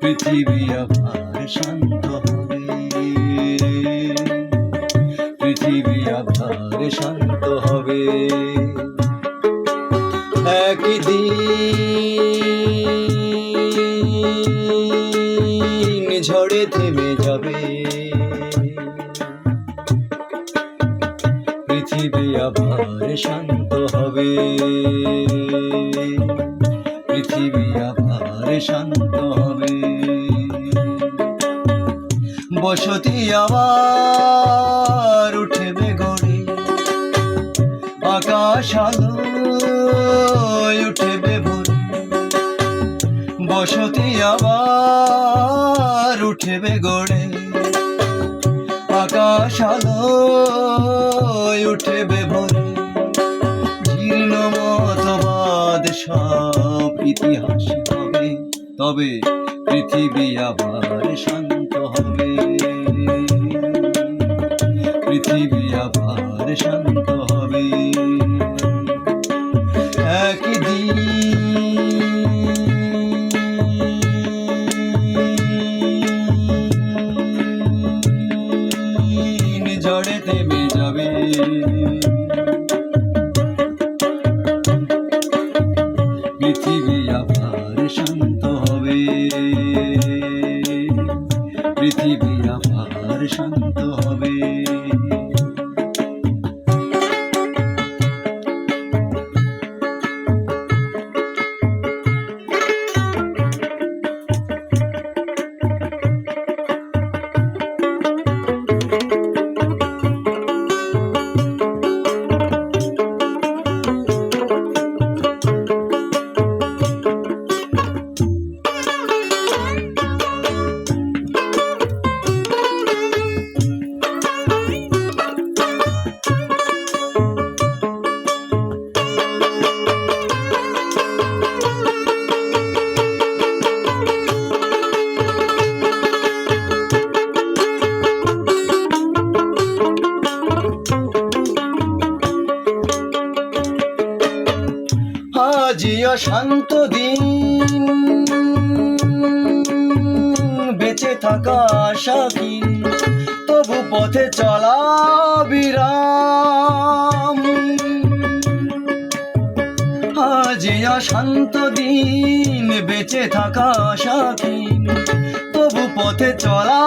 পৃথিবী আবার শান্ত হবে। পৃথিবী আবার শান্ত হবে। একদিন ঝড়ে থেমে যাবে। পৃথিবী আবার শান্ত হবে। আবার শান্ত হবে। বসতি আবার উঠবে গড়ে আকাশ আলোয় উঠবে ভোরে। বসতি আবার উঠবে গড়ে। আকাশ আলোয় উঠবে ভোরে। জীর্ণ মতবাদ সব ইতিহাস। তবে পৃথিবী আবার শান্ত হবে। পৃথিবী আবার শান্ত হবে। একদিন ঝড়ে থেমে যাবে পৃথিবী আবার শান্ত হবে। আজিও শান্ত দিন। বেঁচে থাকা আশা কি? তবু পথে চলা বিরাম। আজিও শান্ত দিন, বেঁচে থাকা আশা কি? তবু পথে চলা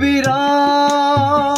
বিরাম।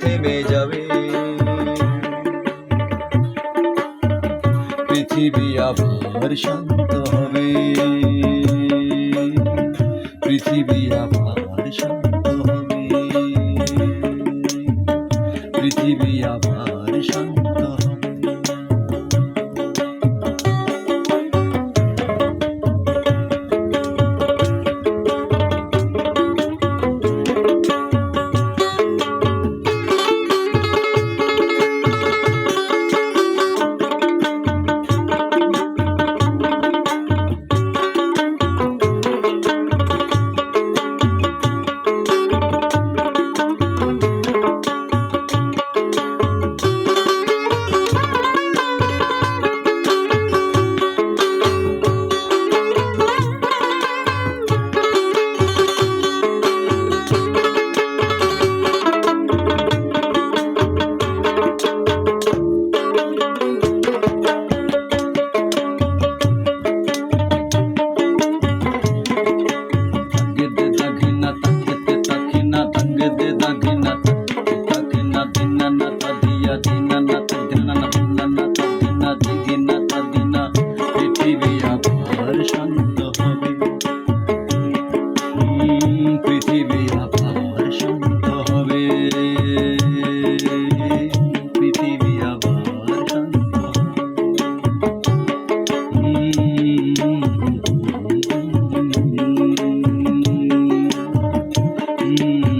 থেমে যাবে। পৃথিবী আবার শান্ত হবে। পৃথিবী আবার Mm.